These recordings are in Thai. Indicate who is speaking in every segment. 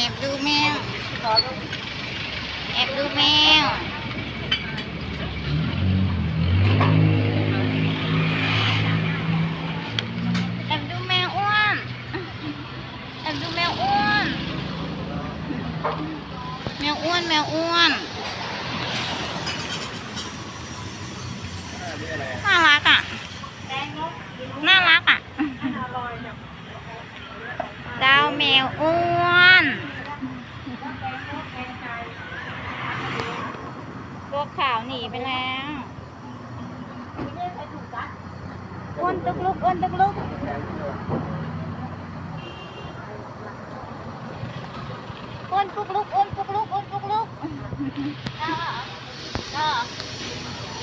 Speaker 1: อบดูแมว แอบดูแมว แอบดูแมวอ้วน แอบดูแมวอ้วน แมวอ้วนแมวอ้วนน่ารักอะ น่ารักอะเจ้าแมวอ้วน ตัวขาวหนีไปแล้วอ้วนตึกลุกอ้วนตึกลุกอ้วนปุกลุกอ้วนปุกลุกอ้วนปุกลุก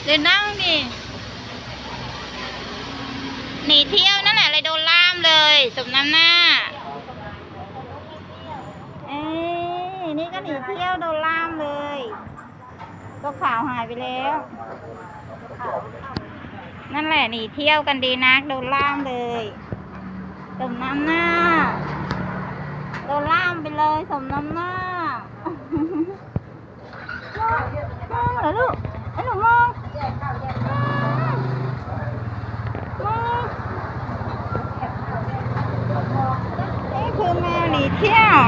Speaker 1: เดี๋ยวนั่งดิหนีเที่ยวนั่นแหละเลยโดนล่ามเลยสมน้ำหน้าเอ้ ยนี่ก็หนีเที่ยวโดนล่ามเลย ก็ข่าวหายไปแล้ว นั่นแหละหนีเที่ยวกันดีนักโดนล่ามเลยสมน้ำหน้า โดนล่ามไปเลยสมน้ำหน้ามองเหรอลูกไอ้หนูมองมองนี่คือแมวหนีเที่ยว